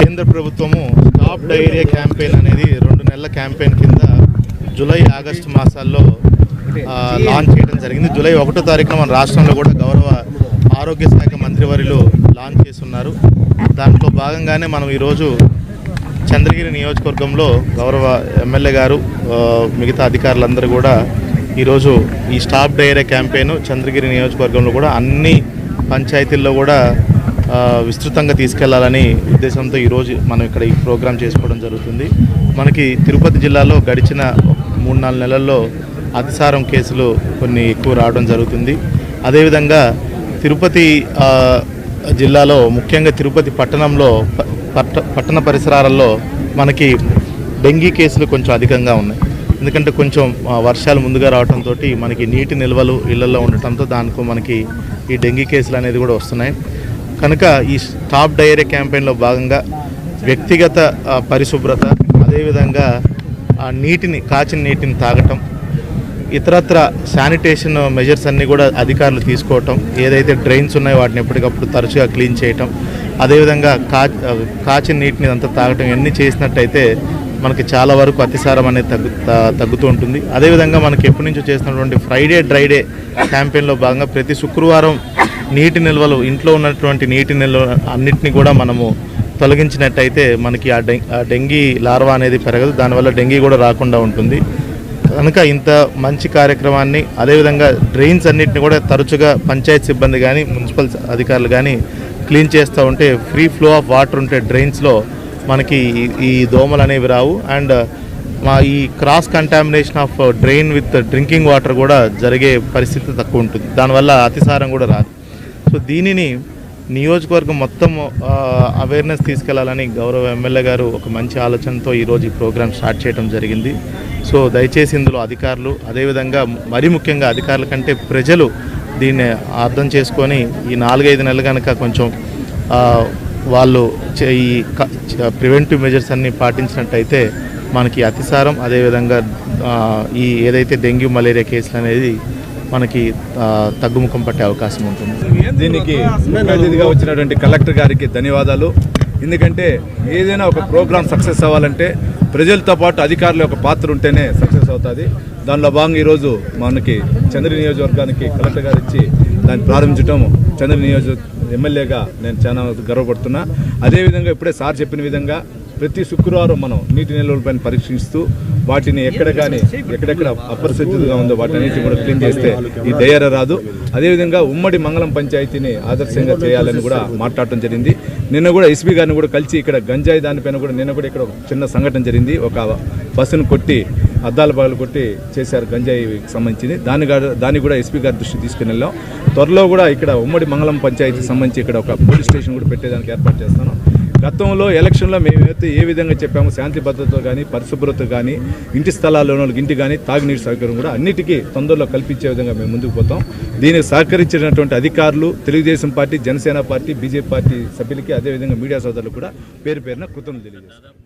కేంద్ర ప్రభుత్వము stop diarrhoea campaign అనేది రెండు నెలల క్యాంపెయిన్ కింద జూలై ఆగస్టు మాసాల్లో లాంచ్ చేయడం జరిగింది. జూలై ఒకటో తారీఖున మన రాష్ట్రంలో కూడా గౌరవ ఆరోగ్య శాఖ మంత్రివర్యులు లాంచ్ చేస్తున్నారు. దాంట్లో భాగంగానే మనం ఈరోజు చంద్రగిరి నియోజకవర్గంలో గౌరవ ఎమ్మెల్యే గారు మిగతా అధికారులందరూ కూడా ఈరోజు ఈ స్టాప్ డైరియా క్యాంపెయిన్ చంద్రగిరి నియోజకవర్గంలో కూడా అన్ని పంచాయతీల్లో కూడా విస్తృతంగా తీసుకెళ్ళాలని ఉద్దేశంతో ఈరోజు మనం ఇక్కడ ఈ ప్రోగ్రాం చేసుకోవడం జరుగుతుంది. మనకి తిరుపతి జిల్లాలో గడిచిన మూడు నాలుగు నెలల్లో అతిసారం కేసులు కొన్ని ఎక్కువ రావడం జరుగుతుంది. అదేవిధంగా తిరుపతి జిల్లాలో ముఖ్యంగా తిరుపతి పట్టణంలో ప- పట్ట పట్టణ పరిసరాలలో మనకి డెంగీ కేసులు కొంచెం అధికంగా ఉన్నాయి. ఎందుకంటే కొంచెం వర్షాలు ముందుగా రావడంతో మనకి నీటి నిల్వలు ఇళ్ళలో ఉండటంతో దానికి మనకి ఈ డెంగీ కేసులు అనేది కూడా వస్తున్నాయి. కనుక ఈ స్టాప్ డైరీ క్యాంపెయిన్లో భాగంగా వ్యక్తిగత పరిశుభ్రత అదేవిధంగా ఆ నీటిని కాచిన నీటిని తాగటం ఇతరత్ర శానిటేషన్ మెజర్స్ అన్నీ కూడా అధికారులు తీసుకోవటం ఏదైతే డ్రైన్స్ ఉన్నాయో వాటిని ఎప్పటికప్పుడు తరచుగా క్లీన్ చేయటం అదేవిధంగా కా కాచిన నీటిని అంతా తాగటం ఇవన్నీ చేసినట్టయితే మనకి చాలా వరకు అతిసారం అనేది తగ్గు తగ్గుతూ ఉంటుంది. అదేవిధంగా మనకి ఎప్పటి నుంచో చేస్తున్నటువంటి ఫ్రైడే డ్రైడే క్యాంపెయిన్లో భాగంగా ప్రతి శుక్రవారం నీటి నిల్వలు ఇంట్లో ఉన్నటువంటి నీటి నిల్వ అన్నిటిని కూడా మనము తొలగించినట్టయితే మనకి ఆ డెం ఆ డెంగీ లార్వా అనేది పెరగదు. దానివల్ల డెంగీ కూడా రాకుండా ఉంటుంది. కనుక ఇంత మంచి కార్యక్రమాన్ని అదేవిధంగా డ్రైన్స్ అన్నిటిని కూడా తరచుగా పంచాయత్ సిబ్బంది కానీ మున్సిపల్ అధికారులు కానీ క్లీన్ చేస్తూ ఉంటే ఫ్రీ ఫ్లో ఆఫ్ వాటర్ ఉంటే డ్రైన్స్లో మనకి ఈ- ఈ దోమలు అనేవి రావు. అండ్ మా ఈ cross contamination of drain with drinking water కూడా జరిగే పరిస్థితి తక్కువ ఉంటుంది. దానివల్ల అతిసారం కూడా రాదు. సో దీనిని నియోజకవర్గం మొత్తం అవేర్నెస్ తీసుకెళ్ళాలని గౌరవ ఎమ్మెల్యే గారు ఒక మంచి ఆలోచనతో ఈరోజు ఈ ప్రోగ్రామ్ స్టార్ట్ చేయడం జరిగింది. సో దయచేసి ఇందులో అధికారులు అదేవిధంగా మరీ ముఖ్యంగా అధికారుల కంటే ప్రజలు దీన్ని అర్థం చేసుకొని ఈ నాలుగైదు నెలలు కనుక కొంచెం వాళ్ళు చే- ఈ ప్రివెంటివ్ మెజర్స్ అన్ని పాటించినట్టయితే మనకి అతిసారం. అదేవిధంగా ఈ ఏదైతే డెంగ్యూ మలేరియా కేసులు అనేది మనకి తగ్గుముఖం పట్టే అవకాశం ఉంటుంది. దీనికి అతిథిగా వచ్చినటువంటి కలెక్టర్ గారికి ధన్యవాదాలు. ఎందుకంటే ఏదైనా ఒక ప్రోగ్రామ్ సక్సెస్ అవ్వాలంటే ప్రజలతో పాటు అధికారుల యొక్క పాత్ర ఉంటేనే సక్సెస్ అవుతుంది. దానిలో భాగంగా ఈరోజు మనకి చంద్ర నియోజకవర్గానికి కలెక్టర్ గారు ఇచ్చి దాన్ని ప్రారంభించడం చంద్ర నియోజక ఎమ్మెల్యేగా నేను చాలా గర్వపడుతున్నా. అదేవిధంగా ఇప్పుడే సార్ చెప్పిన విధంగా ప్రతి శుక్రవారం మనం నీటి నిల్వలపైన పరీక్షిస్తూ వాటిని ఎక్కడ కానీ ఎక్కడెక్కడ అపరిశుద్ధిగా ఉందో వాటన్నిటిని కూడా క్లీన్ చేస్తే ఈ డయర రాదు. అదేవిధంగా ఉమ్మడి మంగళం పంచాయతీని ఆదర్శంగా చేయాలని కూడా మాట్లాడటం జరిగింది. నిన్న కూడా ఎస్పీ గారిని కూడా కలిసి ఇక్కడ గంజాయి దానిపైన కూడా నిన్న కూడా ఇక్కడ ఒక చిన్న సంఘటన జరిగింది. ఒక బస్సును కొట్టి అద్దాల పగలు కొట్టి చేశారు గంజాయికి సంబంధించింది. దాన్ని గా- దాన్ని కూడా ఎస్పీ గారి దృష్టికి తీసుకుని వెళ్ళాం. త్వరలో కూడా ఇక్కడ ఉమ్మడి మంగళం పంచాయతీకి సంబంధించి ఇక్కడ ఒక పోలీస్ స్టేషన్ కూడా పెట్టేదానికి ఏర్పాటు చేస్తాను. గతంలో ఎలక్షన్లో మేమైతే ఏ విధంగా చెప్పామో శాంతి భద్రత కానీ పరిశుభ్రత కానీ ఇంటి స్థలాల్లో ఇంటి కానీ తాగునీటి సౌకర్యం కూడా అన్నిటికీ తొందరలో కల్పించే విధంగా మేము ముందుకు పోతాం. దీనికి సహకరించినటువంటి అధికారులు Telugu Desam party Janasena party BJP party సభ్యులకి అదేవిధంగా మీడియా సోదరులు కూడా పేరు పేరున కృతజ్ఞతలు తెలియజేస్తారు